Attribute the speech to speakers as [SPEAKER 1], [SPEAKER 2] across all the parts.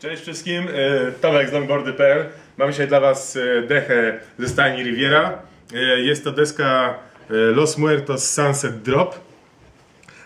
[SPEAKER 1] Cześć wszystkim, e, Tomek z longboardy.pl. Mam dzisiaj dla Was e, dechę ze stajni Riviera. E, Jest to deska Los Muertos Sunset Drop.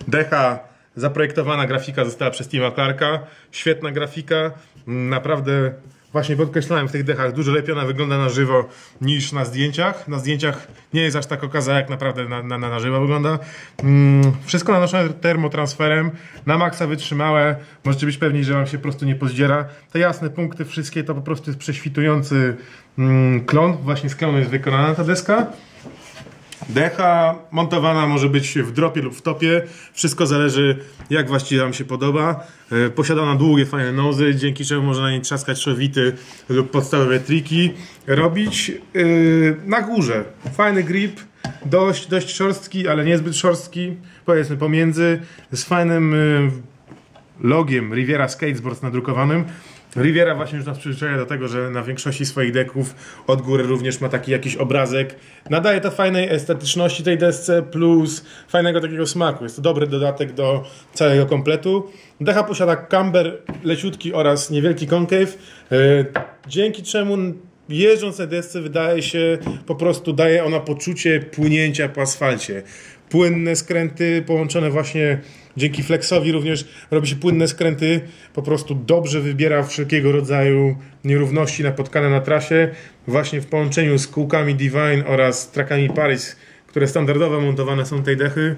[SPEAKER 1] Decha zaprojektowana, grafika została przez Tima Clarka. Świetna grafika, naprawdę właśnie podkreślałem w tych dechach, dużo lepiej ona wygląda na żywo niż na zdjęciach. Na zdjęciach nie jest aż tak okazała, jak naprawdę na, na, na żywo wygląda. Mm, wszystko nanoszone termotransferem, na maksa wytrzymałe. Możecie być pewni, że Wam się po prostu nie pozdziera. Te jasne punkty wszystkie to po prostu jest prześwitujący mm, klon. Właśnie z klonu jest wykonana ta deska. Decha montowana może być w dropie lub w topie. Wszystko zależy jak właściwie Wam się podoba. E, Posiada ona długie, fajne nozy, dzięki czemu można na niej trzaskać szowity lub podstawowe triki. Robić yy, na górze. Fajny grip, dość, dość szorstki, ale niezbyt szorstki. Powiedzmy pomiędzy, z fajnym yy, logiem Riviera Skateboards nadrukowanym. Riviera właśnie już nas przyzwyczaja do tego, że na większości swoich deków od góry również ma taki jakiś obrazek. Nadaje to fajnej estetyczności tej desce plus fajnego takiego smaku. Jest to dobry dodatek do całego kompletu. Decha posiada camber leciutki oraz niewielki concave, yy, dzięki czemu jeżdżąc na desce wydaje się po prostu daje ona poczucie płynięcia po asfalcie. Płynne skręty połączone właśnie dzięki flexowi również robi się płynne skręty, po prostu dobrze wybiera wszelkiego rodzaju nierówności napotkane na trasie. Właśnie w połączeniu z kółkami Divine oraz trakami Paris, które standardowo montowane są tej dechy,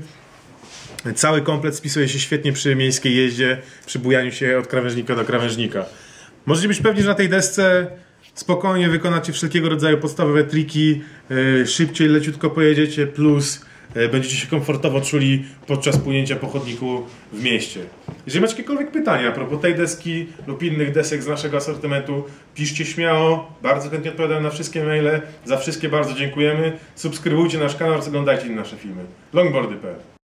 [SPEAKER 1] Cały komplet spisuje się świetnie przy miejskiej jeździe, przy bujaniu się od krawężnika do krawężnika. Możecie być pewni, że na tej desce spokojnie wykonacie wszelkiego rodzaju podstawowe triki, yy, szybciej, leciutko pojedziecie, plus będziecie się komfortowo czuli podczas płynięcia po chodniku w mieście. Jeżeli macie jakiekolwiek pytania a propos tej deski lub innych desek z naszego asortymentu, piszcie śmiało, bardzo chętnie odpowiadam na wszystkie maile, za wszystkie bardzo dziękujemy. Subskrybujcie nasz kanał oraz oglądajcie nasze filmy. Longboardy.pl